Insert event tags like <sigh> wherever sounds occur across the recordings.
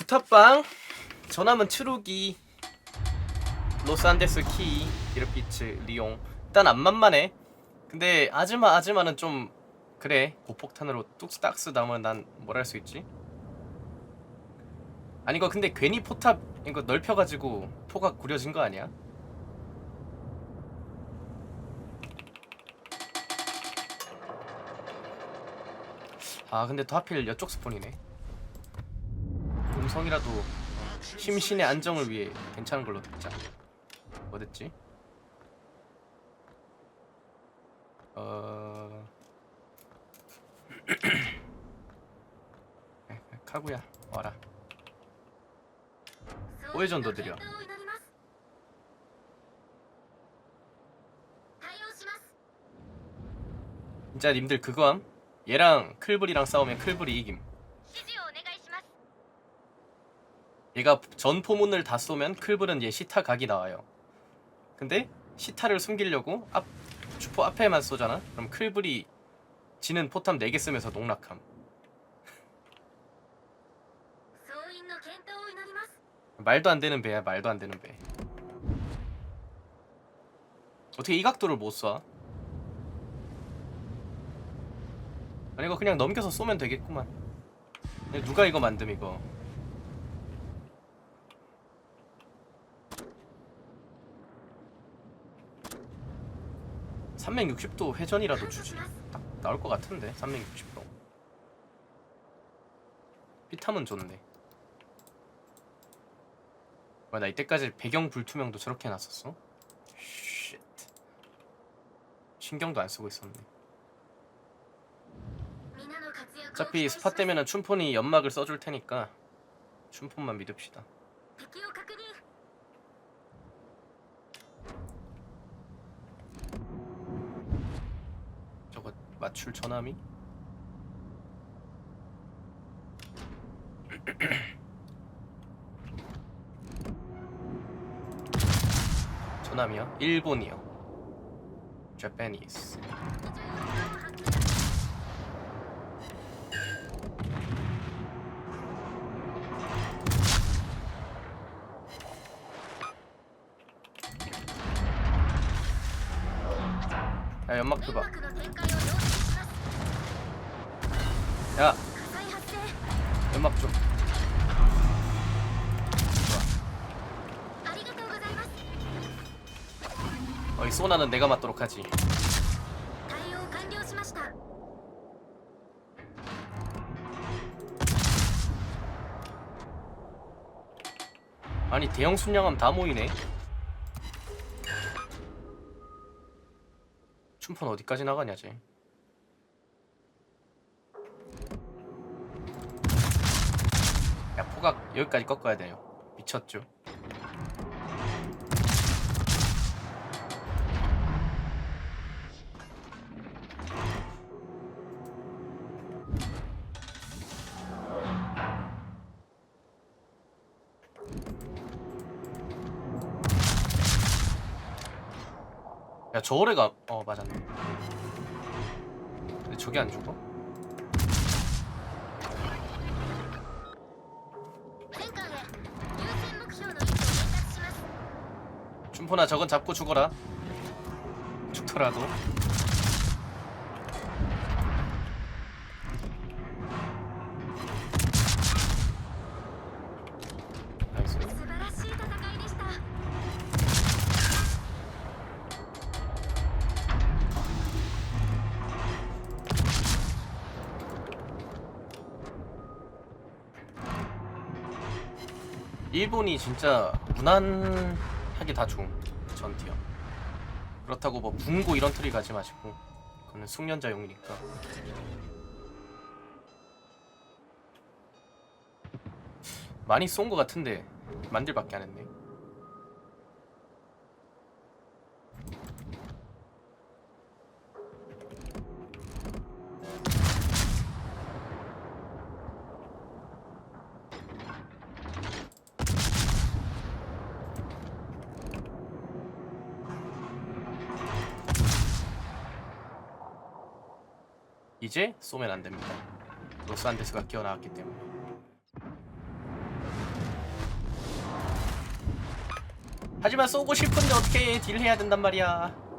구탑방 전함은 트루기 로스안데스 키 디르피츠 리옹. 일단 안 만만해. 근데 아즈마 아즈마는 좀 그래. 고폭탄으로 뚝스딱스 나오면 난 뭘 할 수 있지? 아니 이거 근데 괜히 포탑 이거 넓혀가지고 포가 구려진 거 아니야? 아 근데 또 하필 이쪽 스폰이네 성이라도 어, 심신의 안정을 위해 괜찮은 걸로 듣자. 뭐 어딨지? 어... <clears throat> 카구야 와라. 오해전도 드려. 진짜 님들 그거 함? 얘랑 클브리랑 싸우면 클브리 이김. 얘가 전 포문을 다 쏘면 클브는 얘 시타 각이 나와요. 근데 시타를 숨기려고 앞 주포 앞에만 쏘잖아. 그럼 클브리 지는 포탑 4개 쓰면서 농락함. 말도 안 되는 배야. 말도 안 되는 배. 어떻게 이 각도를 못 쏴? 아니 이거 그냥 넘겨서 쏘면 되겠구만. 누가 이거 만듦 이거? 360도 회전이라도 주지. 딱 나올 것 같은데 360도. 피탐은 좋네. 와, 나 이때까지 배경 불투명도 저렇게 해놨었어? 쉿 신경도 안 쓰고 있었네. 어차피 스팟 되면은 춘폰이 연막을 써줄 테니까 춘폰만 믿읍시다. 마출 전함이? <clears throat> 전함이요? 일본이요. Japanese. 야 연막 줘봐 야 연막 좀. 어, 이 소나는 내가 맞도록 하지. 아니 대형 순양함 다 모이네. 춤폰 어디까지 나가냐 쟤 야, 포각 여기까지 꺾어야 돼요. 미쳤죠? 야, 저 오래가 어, 맞았네. 근데 저게 안 죽어? 춤포나 저건 잡고 죽어라. 죽더라도. 일본이 진짜 무난 하게 다 좋은 전티어. 그렇다고 뭐 붕고 이런 틀이 가지 마시고 그거는 숙련자용이니까. 많이 쏜거 같은데 만들밖에 안 했네. 쏘면 안 됩니다. 로스안데스가 기어나왔기 때문에. 하지만 쏘고 싶은데 어떻게 딜해야 된단 말이야.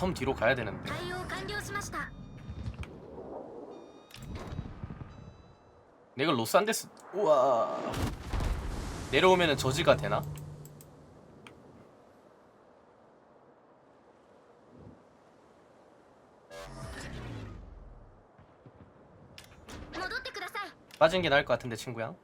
섬 뒤로 가야 되는데. 내가 로스안데스 우와 내려오면은 저지가 되나? 빠진 게 나을 것 같은데 친구야.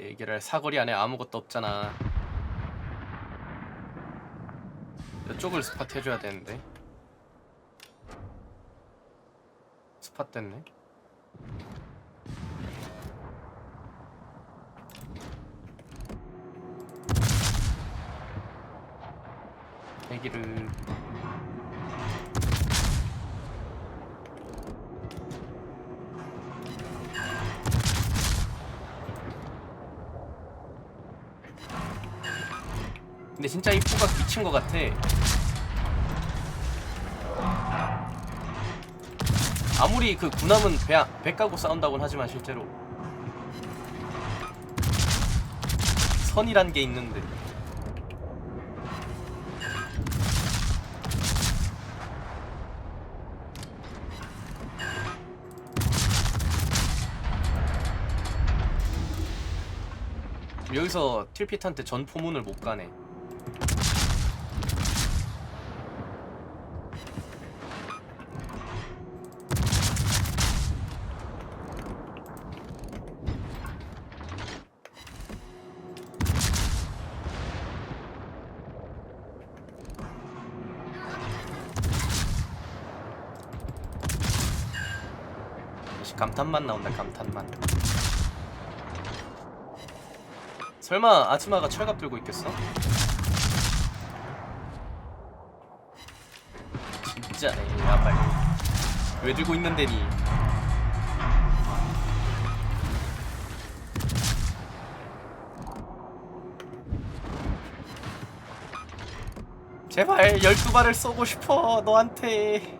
얘기를 사거리 안에 아무것도 없잖아. 이쪽을 스팟 해줘야 되는데 스팟 됐네 애기를 진짜 이 포가 미친 것 같아. 아무리 그 군함은 배, 배 까고 싸운다고는 하지만 실제로 선이란 게 있는데. 여기서 틸핏한테 전 포문을 못 가네 감탄만 나온다 감탄만. 설마 아즈마가 철갑 들고 있겠어? 진짜 야 빨리. 왜 들고 있는데니? 제발 12발을 쏘고 싶어 너한테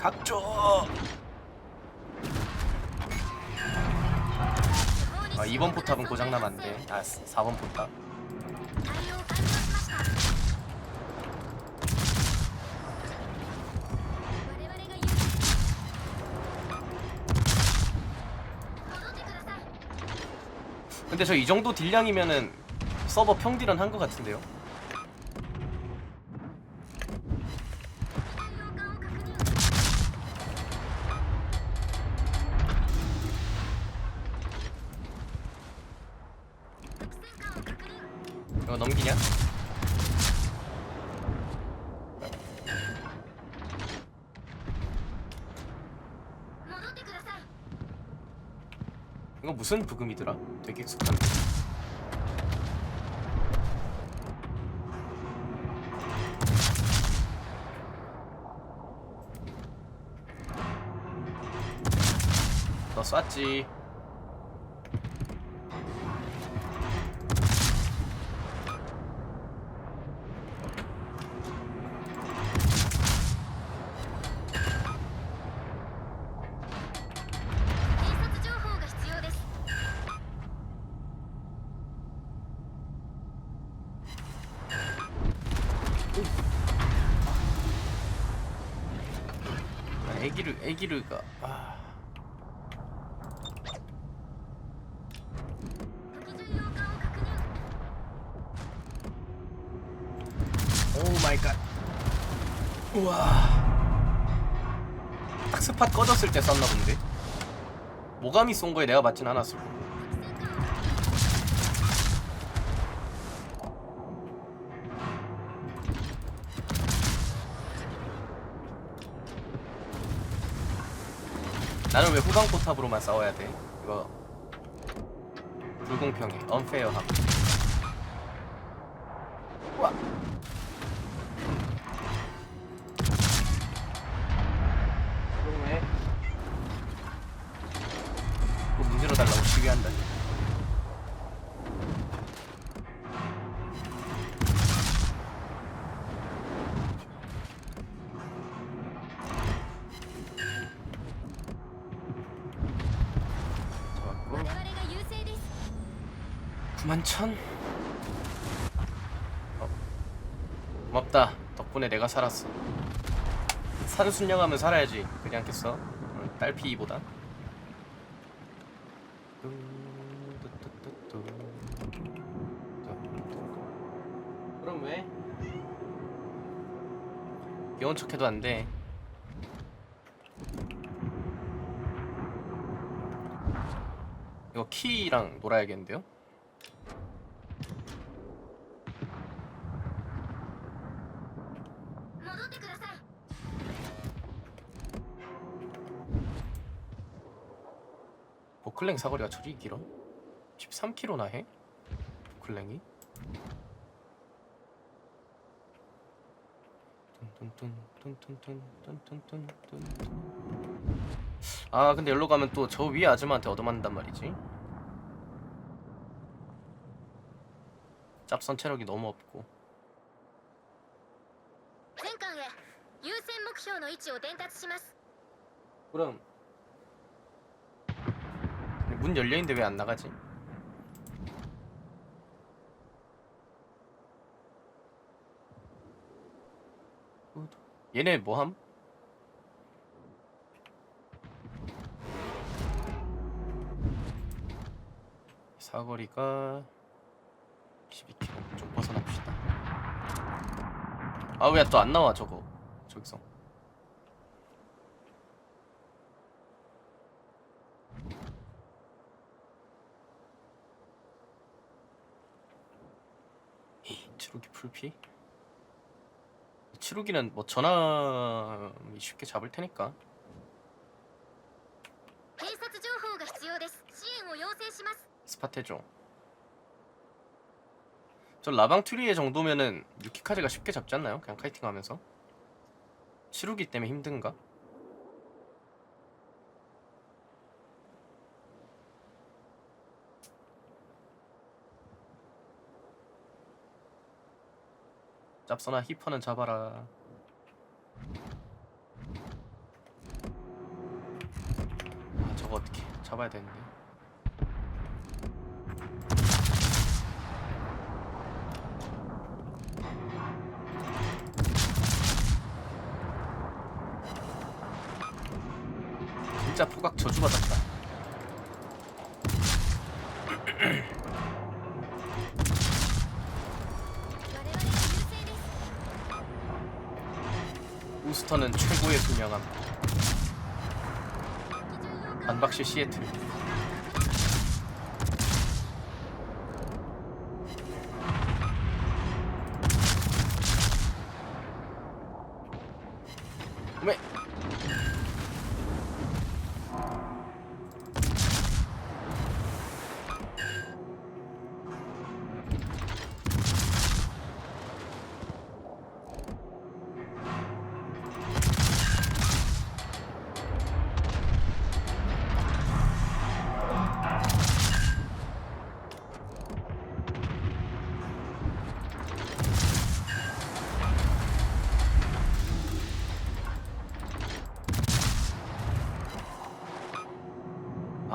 각조. 아, 2번 포탑은 고장 나면 안 돼. 아, 4번 포탑. 근데 저 이 정도 딜량이면은 서버 평딜은 한 것 같은데요? 이거 넘기냐? 이거 무슨 부금이더라? 되게 익숙한 너 쐈지 애기를 애기르가 아. 오 마이 갓 우와 딱 스팟 꺼졌을 때 썼나 본데 모감이 쏜 거에 내가 맞진 않았을 거. 나는 왜 후방 포탑으로만 싸워야 돼? 이거 불공평해, unfair함. 9만 어. 고맙다 덕분에 내가 살았어 산순영하면 살아야지 그지 않겠어? 응, 딸피보다 그럼 왜? 귀여운 척해도 안 돼 이거 키랑 놀아야겠는데요? 보클랭 사거리가 저리 길어? 13km나 해? 보클랭이? 아 근데 여기로 가면 또 저 위에 아줌마한테 얻어맞는단 말이지 짭선 체력이 너무 없고 全艦へ優先目標の位置を伝達します 그럼 근데 문 열려있는데 왜 안 나가지? 얘네 뭐함? 사거리가 아 왜 또 안 나와 저거? 저기서. 치루기 풀피? 치루기는 뭐 전화 쉽게 잡을 테니까. 스팟 해줘. 저 라방투리에 정도면은 유키카즈가 쉽게 잡지 않나요? 그냥 카이팅하면서 치루기 때문에 힘든가? 짭서나 히퍼는 잡아라. 아 저거 어떻게 잡아야 되는데. 진짜 포각 저주받았다. 우스터는 최고의 분명함. 반박시 시애틀. 왜?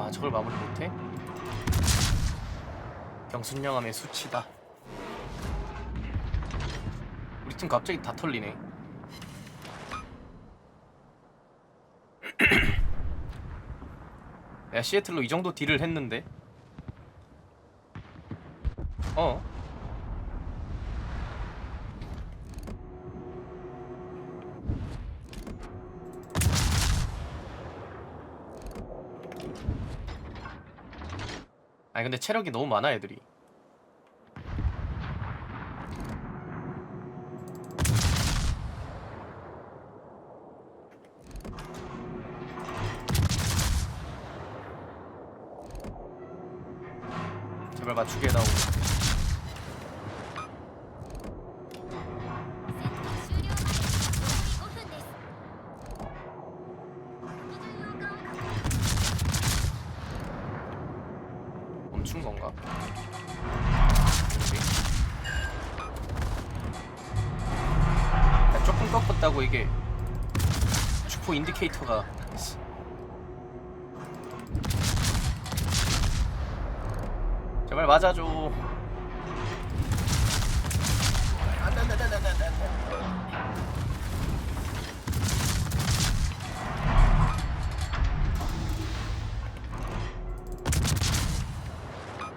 아 저걸 마무리 못해? 경순영함의 수치다. 우리 팀 갑자기 다 털리네. <clears throat> 야 시애틀로 이 정도 딜을 했는데 근데 체력이 너무 많아 애들이. 제발 맞추게 해다오 씨. 제발 맞아줘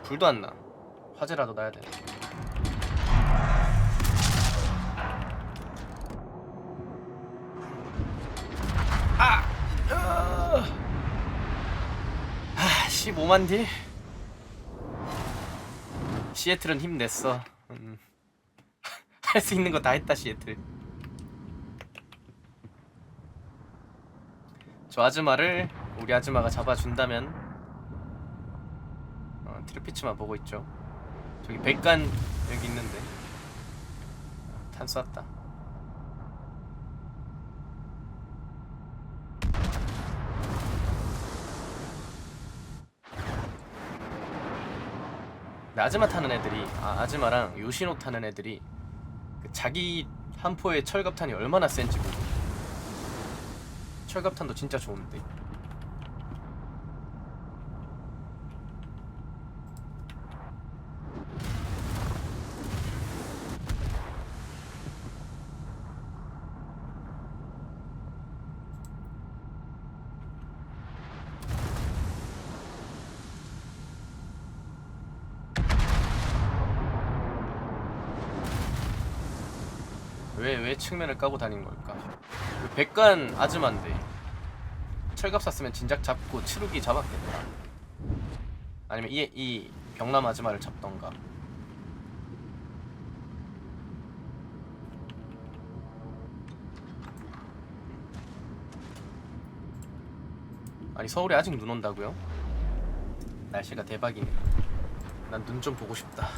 불도 안 나. 화재라도 나야 돼. 15만 딜? 시애틀은 힘냈어. 음. <laughs> 할 수 있는 거 다 했다, 시애틀. 저 아줌마를 우리 아줌마가 잡아준다면 어, 트리피츠만 보고 있죠. 저기 백간 여기 있는데 탄 쐈다. 아즈마 타는 애들이 아, 아즈마랑 요시노 타는 애들이 그 자기 한 포의 철갑탄이 얼마나 센지 보고. 철갑탄도 진짜 좋은데 왜왜 측면을 까고 다닌 걸까? 그 백관 아즈마인데 철갑 샀으면 진작 잡고 치루기 잡았겠다. 아니면 이, 이 병남 아즈마를 잡던가. 아니 서울에 아직 눈 온다고요? 날씨가 대박이네. 난 눈 좀 보고 싶다.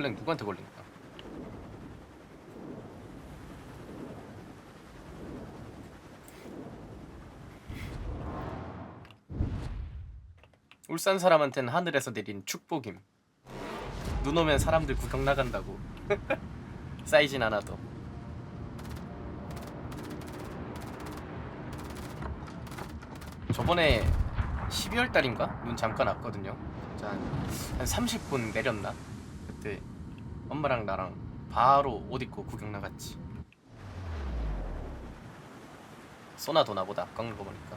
응? 보클랭 누구한테 걸린다? 울산 사람한테는 하늘에서 내린 축복임. 눈 오면 사람들 구경 나간다고. <laughs> 쌓이진 않아도. 저번에 12월 달인가 눈 잠깐 왔거든요. 한, 한 30분 내렸나? 그때 엄마랑 나랑 바로 옷 입고 구경 나갔지. 쏘나 도 나 보다 아까운 거 보니까.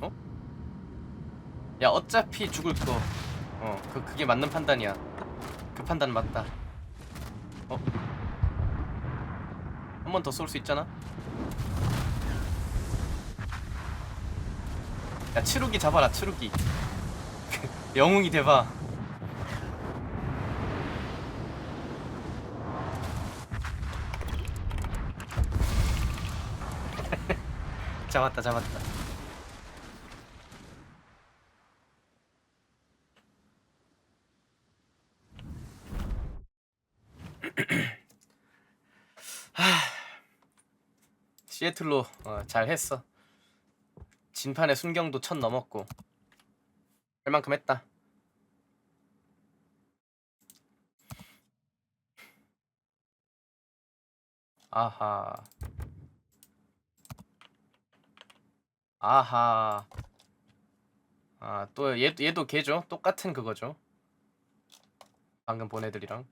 어? 야 어차피 죽을 거. 어, 그 그게 맞는 판단이야. 그 판단 맞다. 어? 한 번 더 쏠 수 있잖아. 야 치루기 잡아라 치루기. 영웅이 돼봐. <laughs> 잡았다 잡았다. <clears throat> 하... 시애틀로 어, 잘 했어. 진판의 순경도 천 넘었고 할 만큼 했다. 아하. 아하. 아, 또 얘, 얘도 걔죠? 똑같은 그거죠. 방금 보내드리랑.